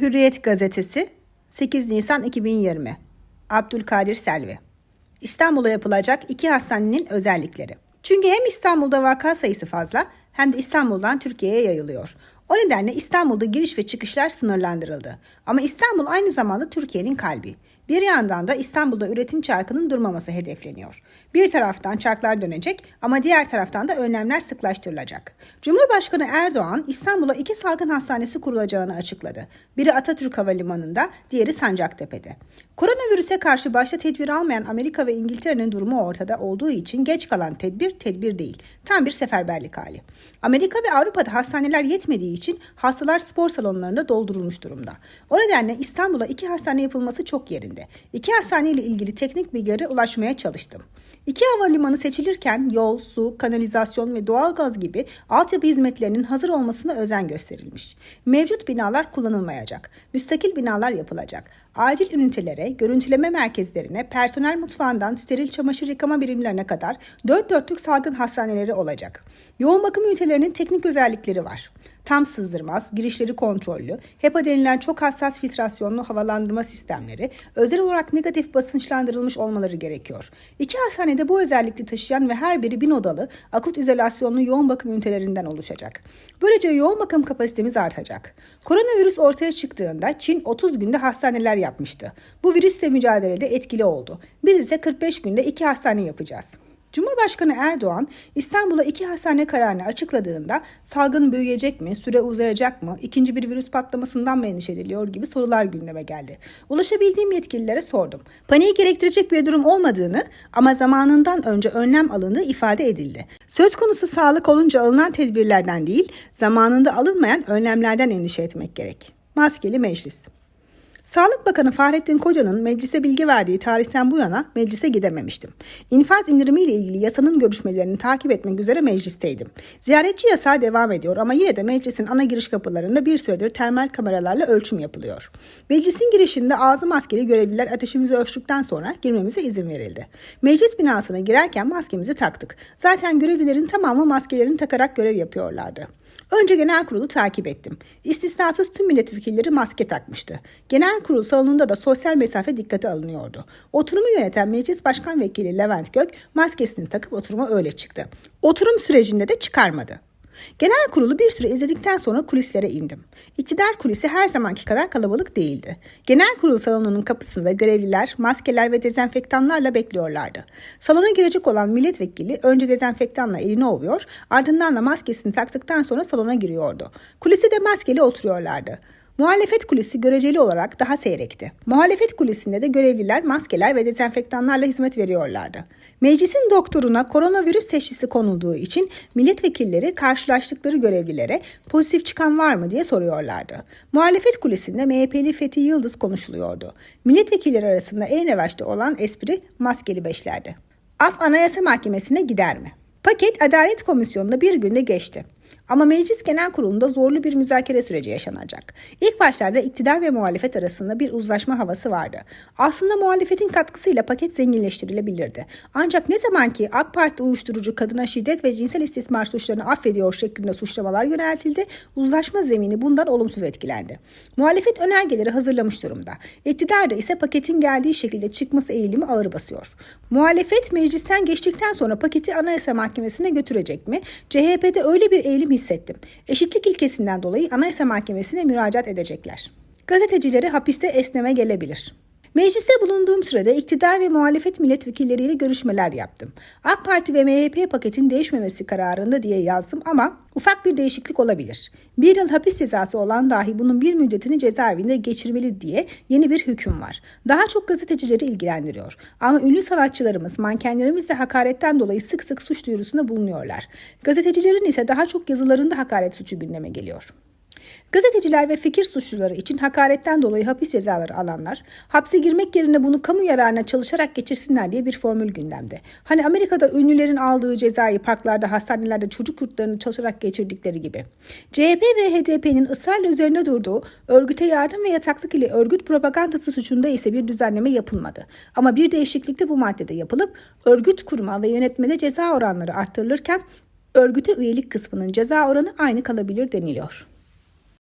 Hürriyet Gazetesi 8 Nisan 2020 Abdülkadir Selvi İstanbul'a yapılacak iki hastanenin özellikleri. Çünkü hem İstanbul'da vaka sayısı fazla hem de İstanbul'dan Türkiye'ye yayılıyor. O nedenle İstanbul'da giriş ve çıkışlar sınırlandırıldı. Ama İstanbul aynı zamanda Türkiye'nin kalbi. Bir yandan da İstanbul'da üretim çarkının durmaması hedefleniyor. Bir taraftan çarklar dönecek ama diğer taraftan da önlemler sıklaştırılacak. Cumhurbaşkanı Erdoğan İstanbul'a iki salgın hastanesi kurulacağını açıkladı. Biri Atatürk Havalimanı'nda, diğeri Sancaktepe'de. Koronavirüse karşı başta tedbir almayan Amerika ve İngiltere'nin durumu ortada olduğu için geç kalan tedbir tedbir değil. Tam bir seferberlik hali. Amerika ve Avrupa'da hastaneler yetmediği için hastalar spor salonlarında doldurulmuş durumda. O nedenle İstanbul'a iki hastane yapılması çok yerinde. İki hastane ile ilgili teknik bilgilere ulaşmaya çalıştım. İki havalimanı seçilirken yol, su, kanalizasyon ve doğalgaz gibi altyapı hizmetlerinin hazır olmasına özen gösterilmiş. Mevcut binalar kullanılmayacak. Müstakil binalar yapılacak. Acil ünitelere, görüntüleme merkezlerine, personel mutfağından steril çamaşır yıkama birimlerine kadar dört dörtlük salgın hastaneleri olacak. Yoğun bakım ünitelerinin teknik özellikleri var tam sızdırmaz, girişleri kontrollü, HEPA denilen çok hassas filtrasyonlu havalandırma sistemleri özel olarak negatif basınçlandırılmış olmaları gerekiyor. İki hastanede bu özellikli taşıyan ve her biri bin odalı akut izolasyonlu yoğun bakım ünitelerinden oluşacak. Böylece yoğun bakım kapasitemiz artacak. Koronavirüs ortaya çıktığında Çin 30 günde hastaneler yapmıştı. Bu virüsle mücadelede etkili oldu. Biz ise 45 günde iki hastane yapacağız. Cumhurbaşkanı Erdoğan İstanbul'a iki hastane kararını açıkladığında salgın büyüyecek mi, süre uzayacak mı, ikinci bir virüs patlamasından mı endişe ediliyor gibi sorular gündeme geldi. Ulaşabildiğim yetkililere sordum. Paniği gerektirecek bir durum olmadığını ama zamanından önce önlem alındığı ifade edildi. Söz konusu sağlık olunca alınan tedbirlerden değil, zamanında alınmayan önlemlerden endişe etmek gerek. Maskeli Meclis Sağlık Bakanı Fahrettin Koca'nın meclise bilgi verdiği tarihten bu yana meclise gidememiştim. İnfaz indirimiyle ilgili yasanın görüşmelerini takip etmek üzere meclisteydim. Ziyaretçi yasağı devam ediyor ama yine de meclisin ana giriş kapılarında bir süredir termal kameralarla ölçüm yapılıyor. Meclisin girişinde ağzı maskeli görevliler ateşimizi ölçtükten sonra girmemize izin verildi. Meclis binasına girerken maskemizi taktık. Zaten görevlilerin tamamı maskelerini takarak görev yapıyorlardı. Önce genel kurulu takip ettim. İstisnasız tüm milletvekilleri maske takmıştı. Genel kurul salonunda da sosyal mesafe dikkate alınıyordu. Oturumu yöneten Meclis Başkan Vekili Levent Gök maskesini takıp oturuma öyle çıktı. Oturum sürecinde de çıkarmadı. Genel kurulu bir süre izledikten sonra kulislere indim. İktidar kulisi her zamanki kadar kalabalık değildi. Genel kurul salonunun kapısında görevliler, maskeler ve dezenfektanlarla bekliyorlardı. Salona girecek olan milletvekili önce dezenfektanla elini ovuyor, ardından da maskesini taktıktan sonra salona giriyordu. Kuliste de maskeli oturuyorlardı. Muhalefet kulisi göreceli olarak daha seyrekti. Muhalefet kulisinde de görevliler maskeler ve dezenfektanlarla hizmet veriyorlardı. Meclisin doktoruna koronavirüs teşhisi konulduğu için milletvekilleri karşılaştıkları görevlilere pozitif çıkan var mı diye soruyorlardı. Muhalefet kulisinde MHP'li Fethi Yıldız konuşuluyordu. Milletvekilleri arasında en revaçta olan espri maskeli beşlerdi. Af Anayasa Mahkemesi'ne gider mi? Paket Adalet Komisyonu'nda bir günde geçti. Ama Meclis Genel Kurulu'nda zorlu bir müzakere süreci yaşanacak. İlk başlarda iktidar ve muhalefet arasında bir uzlaşma havası vardı. Aslında muhalefetin katkısıyla paket zenginleştirilebilirdi. Ancak ne zaman ki AK Parti uyuşturucu kadına şiddet ve cinsel istismar suçlarını affediyor şeklinde suçlamalar yöneltildi, uzlaşma zemini bundan olumsuz etkilendi. Muhalefet önergeleri hazırlamış durumda. İktidar da ise paketin geldiği şekilde çıkması eğilimi ağır basıyor. Muhalefet meclisten geçtikten sonra paketi Anayasa Mahkemesi'ne götürecek mi? CHP'de öyle bir eğilim hissettim. Eşitlik ilkesinden dolayı Anayasa Mahkemesi'ne müracaat edecekler. Gazetecileri hapiste esneme gelebilir. Mecliste bulunduğum sürede iktidar ve muhalefet milletvekilleriyle görüşmeler yaptım. AK Parti ve MHP paketin değişmemesi kararında diye yazdım ama ufak bir değişiklik olabilir. Bir yıl hapis cezası olan dahi bunun bir müddetini cezaevinde geçirmeli diye yeni bir hüküm var. Daha çok gazetecileri ilgilendiriyor. Ama ünlü sanatçılarımız, mankenlerimiz de hakaretten dolayı sık sık suç duyurusunda bulunuyorlar. Gazetecilerin ise daha çok yazılarında hakaret suçu gündeme geliyor. Gazeteciler ve fikir suçluları için hakaretten dolayı hapis cezaları alanlar, hapse girmek yerine bunu kamu yararına çalışarak geçirsinler diye bir formül gündemde. Hani Amerika'da ünlülerin aldığı cezayı parklarda, hastanelerde çocuk yurtlarını çalışarak geçirdikleri gibi. CHP ve HDP'nin ısrarla üzerinde durduğu örgüte yardım ve yataklık ile örgüt propagandası suçunda ise bir düzenleme yapılmadı. Ama bir değişiklik de bu maddede yapılıp örgüt kurma ve yönetmede ceza oranları arttırılırken örgüte üyelik kısmının ceza oranı aynı kalabilir deniliyor.